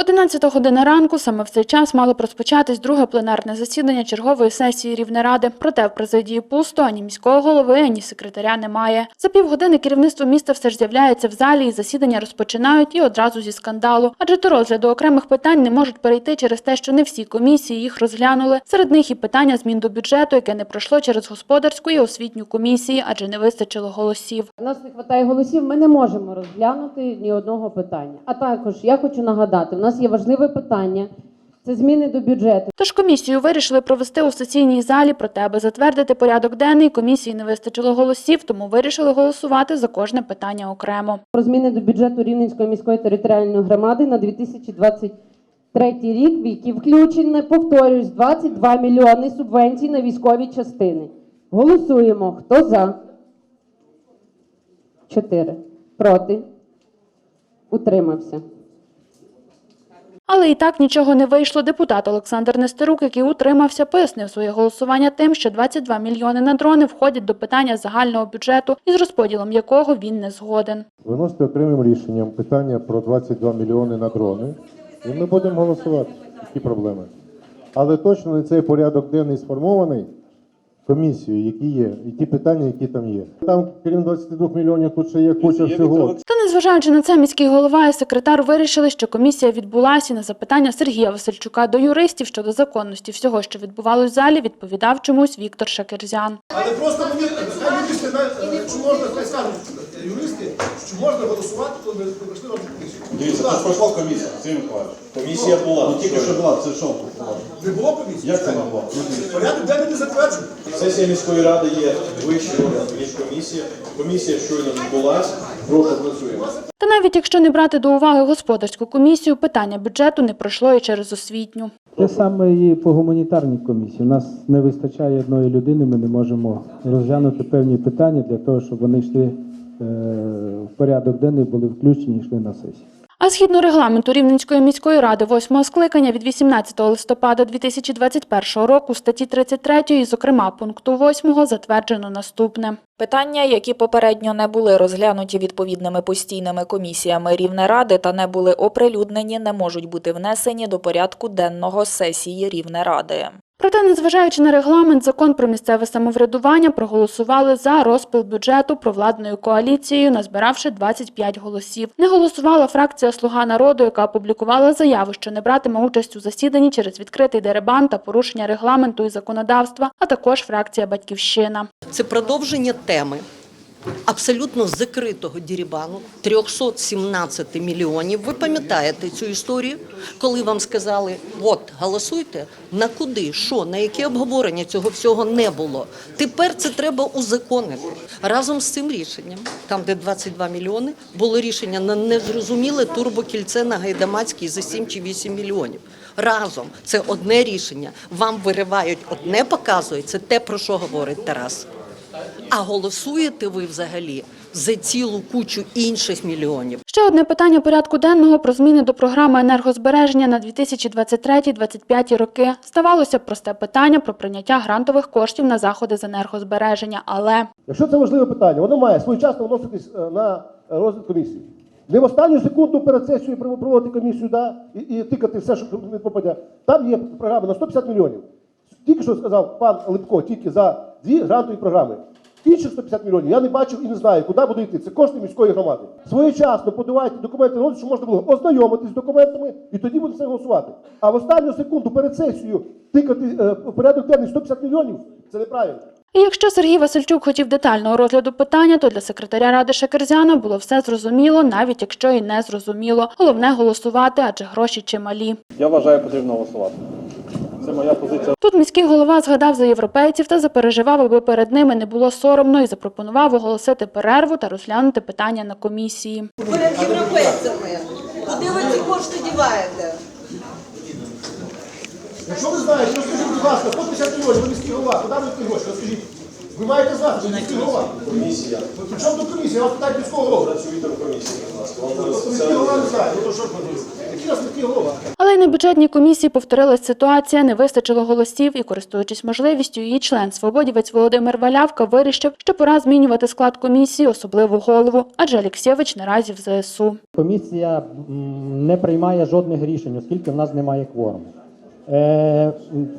11 година ранку саме в цей час мало б розпочатись друге пленарне засідання чергової сесії Рівнеради. Проте в президії пусто ані міського голови, ані секретаря немає. За півгодини керівництво міста все ж з'являється в залі, і засідання розпочинають і одразу зі скандалу. Адже до розгляду окремих питань не можуть перейти через те, що не всі комісії їх розглянули. Серед них і питання змін до бюджету, яке не пройшло через господарську і освітню комісії, адже не вистачило голосів. У нас не вистачає голосів, ми не можемо розглянути ні одного питання. А також я хочу нагадати, нас є важливе питання. Це зміни до бюджету. Тож комісію вирішили провести у сесійній залі, проте, аби затвердити порядок денний, комісії не вистачило голосів, тому вирішили голосувати за кожне питання окремо. Про зміни до бюджету Рівненської міської територіальної громади на 2023 рік, в які включені, повторюсь, 22 мільйони субвенцій на військові частини. Голосуємо. Хто за? Чотири. Проти? Утримався. Але і так нічого не вийшло. Депутат Олександр Нестерук, який утримався, пояснив своє голосування тим, що 22 мільйони на дрони входять до питання загального бюджету, із розподілом якого він не згоден. Виносити окремим рішенням питання про 22 мільйони на дрони, і ми будемо голосувати. Які проблеми? Але точно не цей порядок денний сформований комісією, які є, і ті питання, які там є. Там, крім 22 мільйонів, тут ще є куча всього. Та незважаючи на це, міський голова і секретар вирішили, що комісія відбулася і на запитання Сергія Васильчука до юристів щодо законності всього, що відбувалось в залі, відповідав чомусь Віктор Шакерзян. Але просто юристи чи можна хай скажуть юристи, що можна голосувати, коли ми прийшли на комісію. Дивіться, тут пройшла комісія, Сергій Миколаївич. Комісія була. Ну тільки що була, це що? Не було комісії? Як це не було? Порядок денний не затверджений. Сесія міської ради є вищий орган, ніж комісія. Комісія щойно відбулась. Прошу працюємо. Та навіть якщо не брати до уваги господарську комісію, питання бюджету не пройшло і через освітню. Те саме і по гуманітарній комісії. У нас не вистачає одної людини, ми не можемо розглянути певні питання для того, щоб вони йшли е, в порядок денний, були включені і йшли на сесію. А згідно регламенту Рівненської міської ради 8 скликання від 18 листопада 2021 року статті 33, зокрема пункту 8, затверджено наступне. Питання, які попередньо не були розглянуті відповідними постійними комісіями Рівнеради та не були оприлюднені, не можуть бути внесені до порядку денного сесії Рівнеради. Проте, незважаючи на регламент, закон про місцеве самоврядування проголосували за розпил бюджету провладною коаліцією, назбиравши 25 голосів. Не голосувала фракція Слуга народу, яка опублікувала заяву, що не братиме участь у засіданні через відкритий деребан та порушення регламенту і законодавства, а також фракція Батьківщина. Це продовження теми абсолютно закритого дірібану 317 мільйонів. Ви пам'ятаєте цю історію, коли вам сказали, от голосуйте на куди, що, на яке обговорення цього всього не було. Тепер це треба узаконити. Разом з цим рішенням, там де 22 мільйони, було рішення на незрозуміле турбокільце на Гайдамацькій за 7 чи 8 мільйонів. Разом це одне рішення. Вам виривають одне, показують, це те, про що говорить Тарас. А голосуєте ви взагалі за цілу кучу інших мільйонів. Ще одне питання порядку денного про зміни до програми енергозбереження на 2023-2025 роки. Ставалося просте питання про прийняття грантових коштів на заходи з енергозбереження, але Якщо це важливе питання, воно має своєчасно вноситись е, на розгляд комісії. Не в останню секунду перед сесією проводити комісію да, і, і тикати все, що не попаде. Там є програми на 150 мільйонів. Тільки що сказав пан Липко, тільки за дві грантові програми. Інших 150 мільйонів я не бачив і не знаю, куди буде йти. Це кошти міської громади. Своєчасно подавайте документи щоб можна було ознайомитись з документами і тоді буде все голосувати. А в останню секунду перед сесією тикати е, в порядок денний 150 мільйонів це неправильно. І якщо Сергій Васильчук хотів детального розгляду питання, то для секретаря ради Шакерзяна було все зрозуміло, навіть якщо і не зрозуміло. Головне голосувати, адже гроші чималі. Я вважаю, потрібно голосувати. Це моя позиція. Тут міський голова згадав за європейців та запереживав, аби перед ними не було соромно, і запропонував оголосити перерву та розглянути питання на комісії. перед європейцями. Куди ви ці кошти діваєте? Якщо ви знаєте, розкажіть, будь ласка, 150 мільйонів, ви міський голова, куди ви ті гроші? Розкажіть. Ви маєте знати, ви міський голова. Комісія. При чому тут комісія? Я вас питаю міського голову. Працюйте в комісії, будь ласка. Міський голова не знає, ну то що ж ми Який у нас міський голова? Але й й на бюджетній комісії повторилась ситуація, не вистачило голосів і, користуючись можливістю, її член свободівець Володимир Валявка вирішив, що пора змінювати склад комісії, особливо голову, адже Алєксєвич наразі в ЗСУ. Комісія не приймає жодних рішень, оскільки в нас немає кворуму. Е,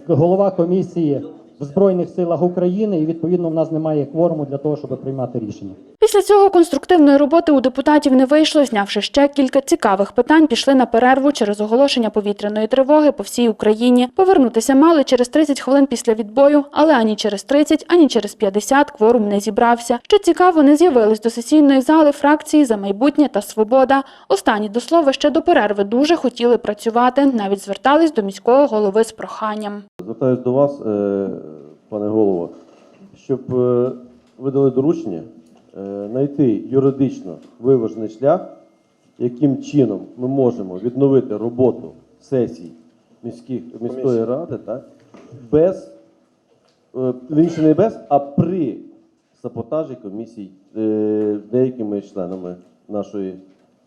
голова комісії в Збройних силах України, і відповідно в нас немає кворуму для того, щоб приймати рішення. Після цього конструктивної роботи у депутатів не вийшло. Знявши ще кілька цікавих питань, пішли на перерву через оголошення повітряної тривоги по всій Україні. Повернутися мали через 30 хвилин після відбою, але ані через 30, ані через 50 кворум не зібрався. Що цікаво, не з'явились до сесійної зали фракції за майбутнє та свобода. Останні до слова ще до перерви дуже хотіли працювати. Навіть звертались до міського голови з проханням. Звертаюсь до вас, е, пане голово, щоб е, ви дали доручення знайти юридично виважений шлях, яким чином ми можемо відновити роботу сесій міських, міської ради так, без, е, вірніше, не без, а при саботажі комісій е, деякими членами нашої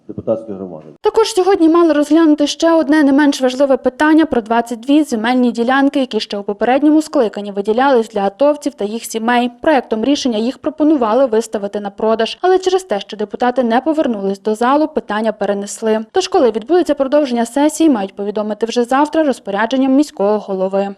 депутатської громади. Також сьогодні мали розглянути ще одне не менш важливе питання про 22 земельні ділянки, які ще у попередньому скликанні виділялись для атовців та їх сімей. Проектом рішення їх пропонували виставити на продаж, але через те, що депутати не повернулись до залу, питання перенесли. Тож, коли відбудеться продовження сесії, мають повідомити вже завтра розпорядженням міського голови.